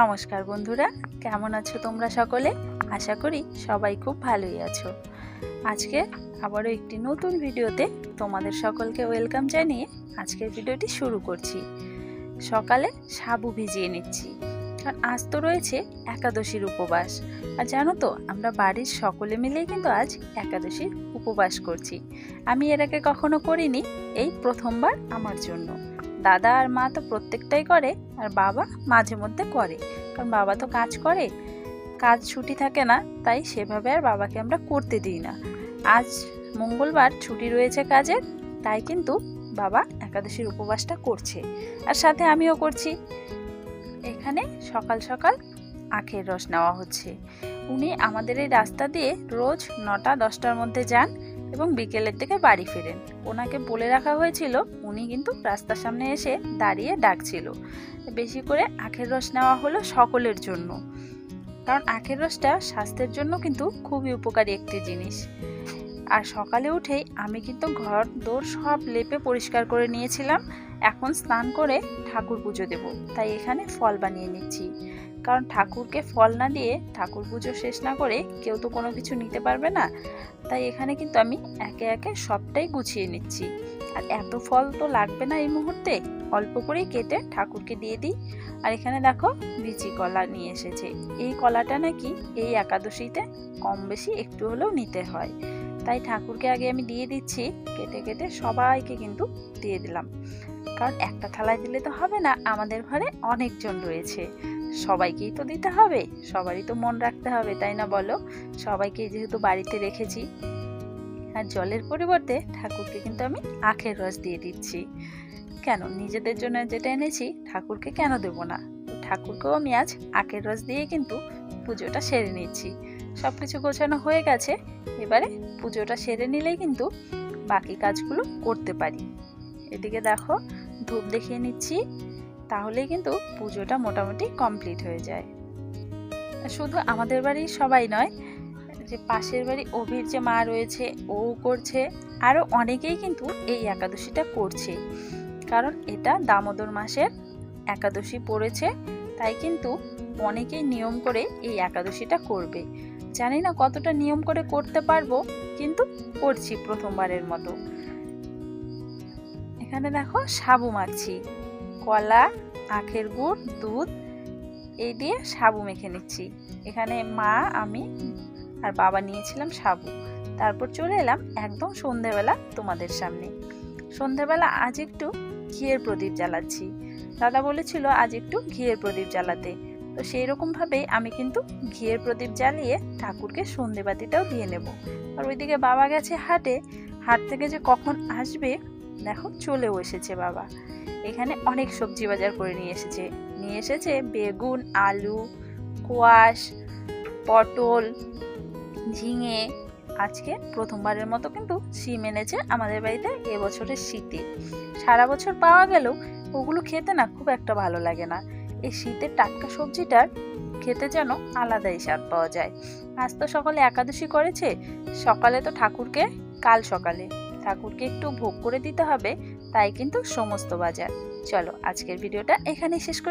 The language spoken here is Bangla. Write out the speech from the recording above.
নমস্কার বন্ধুরা, কেমন আছো তোমরা সকলে? আশা করি সবাই খুব ভালোই আছো। আজকে আবারও একটি নতুন ভিডিওতে তোমাদের সকলকে ওয়েলকাম জানিয়ে আজকের ভিডিওটি শুরু করছি। সকালে সাবু ভিজিয়ে নিচ্ছি। কারণ আজ তো রয়েছে একাদশীর উপবাস। আর জানো তো, আমরা বাড়ির সকলে মিলেই কিন্তু আজ একাদশীর উপবাস করছি। আমি এর আগে কখনো করিনি, এই প্রথমবার আমার জন্য। দাদা আর মা তো প্রত্যেকটাই করে আর বাবা মাঝে মধ্যে করে। কারণ বাবা তো কাজ করে, কাজ ছুটি থাকে না, তাই সেভাবে আর বাবাকে আমরা করতে দিই না। আজ মঙ্গলবার ছুটি রয়েছে কাজের, তাই কিন্তু বাবা একাদশীর উপবাসটা করছে। আর সাথে আমিও করছি। এখানে সকাল সকাল আখের রস নেওয়া হচ্ছে। উনি আমাদের এই রাস্তা দিয়ে রোজ নটা, দশটার মধ্যে যান। এবং বিকেলের দিকে বাড়ি ফেরেন। ওনাকে বলে রাখা হয়েছিল, উনি কিন্তু রাস্তার সামনে এসে দাঁড়িয়ে ডাকছিল। বেশি করে আখের রস নেওয়া হলো সকলের জন্য। কারণ আখের রসটা স্বাস্থ্যের জন্য কিন্তু খুবই উপকারী একটি জিনিস। আর সকালে উঠেই আমি কিন্তু ঘর, দোর সব লেপে পরিষ্কার করে নিয়েছিলাম। এখন স্নান করে ঠাকুর পুজো দেব। তাই এখানে ফল বানিয়ে নিচ্ছি। কারণ ঠাকুরকে ফল না দিয়ে ঠাকুর পুজো শেষ না করে কেউ তো কোনো কিছু নিতে পারবে না। তাই এখানে কিন্তু আমি একে একে সবটাই গুছিয়ে নিচ্ছি। আর এত ফল তো লাগবে না এই মুহূর্তে, অল্প করেই কেটে ঠাকুরকে দিয়ে দিই। আর এখানে দেখো বিচি কলা নিয়ে এসেছে। এই কলাটা নাকি এই একাদশীতে কম বেশি একটু হলেও নিতে হয়। তাই ঠাকুরকে আগে আমি দিয়ে দিচ্ছি। কেটে কেটে সবাইকে কিন্তু দিয়ে দিলাম। কারণ একটা থালায় দিলে তো হবে না, আমাদের ঘরে অনেকজন রয়েছে। সবাইকেই তো দিতে হবে, সবারই তো মন রাখতে হবে, তাই না বলো? সবাইকে যেহেতু বাড়িতে রেখেছি। আর জলের পরিবর্তে ঠাকুরকে কিন্তু আমি আখের রস দিয়ে দিচ্ছি। কেন? নিজেদের জন্য যেটা এনেছি, ঠাকুরকে কেন দেব না? ঠাকুরকেও আমি আজ আখের রস দিয়ে কিন্তু পুজোটা সেরে নিচ্ছি। সব কিছু গোছানো হয়ে গেছে, এবারে পুজোটা সেরে নিলেই কিন্তু বাকি কাজগুলো করতে পারি। এদিকে দেখো, ধূপ দেখিয়ে নিচ্ছি, তাহলেই কিন্তু পুজোটা মোটামুটি কমপ্লিট হয়ে যায়। শুধু আমাদের বাড়ির সবাই নয়, যে পাশের বাড়ি অভির যে মা রয়েছে ও করছে আরও অনেকেই কিন্তু এই একাদশীটা করছে। কারণ এটা দামোদর মাসের একাদশী পড়েছে, তাই কিন্তু অনেকেই নিয়ম করে এই একাদশীটা করবে। জানি না কতটা নিয়ম করে করতে পারব, কিন্তু করছি প্রথমবারের মতো। এখানে দেখো সাবু মাখছি। কলা, আখের গুড়, দুধ, এই দিয়ে সাবু মেখে নিচ্ছি। এখানে মা, আমি আর বাবা নিয়েছিলাম সাবু। তারপর চলে এলাম একদম সন্ধেবেলা তোমাদের সামনে। সন্ধেবেলা আজ একটু ঘিয়ের প্রদীপ জ্বালাচ্ছি। দাদা বলেছিল আজ একটু ঘিয়ের প্রদীপ জ্বালাতে। তো সেই রকমভাবে আমি কিন্তু ঘিয়ের প্রদীপ জ্বালিয়ে ঠাকুরকে সন্ধেবাতিটাও দিয়ে নেব। আর ওইদিকে বাবা গেছে হাটে। হাট থেকে যে কখন আসবে, দেখো চলেও এসেছে বাবা। এখানে অনেক সবজি বাজার করে নিয়ে এসেছে। নিয়ে এসেছে বেগুন, আলু, কোয়াশ, পটল, ঝিঙে। আজকে প্রথমবারের মতো কিন্তু শিম এনেছে আমাদের বাড়িতে এবছরের শীতে। সারা বছর পাওয়া গেলেও ওগুলো খেতে না খুব একটা ভালো লাগে না। এই শীতের টাটকা সবজিটার খেতে যেন আলাদাই স্বাদ পাওয়া যায়। আজ তো সকালে একাদশী করেছে, সকালে তো ঠাকুরকে, কাল সকালে। ঠাকুরকে একটু ভোগ করে দিতে হবে, তাই কিন্তু সমস্ত বাজার। চলো, আজকের ভিডিওটা এখানেই শেষ করি।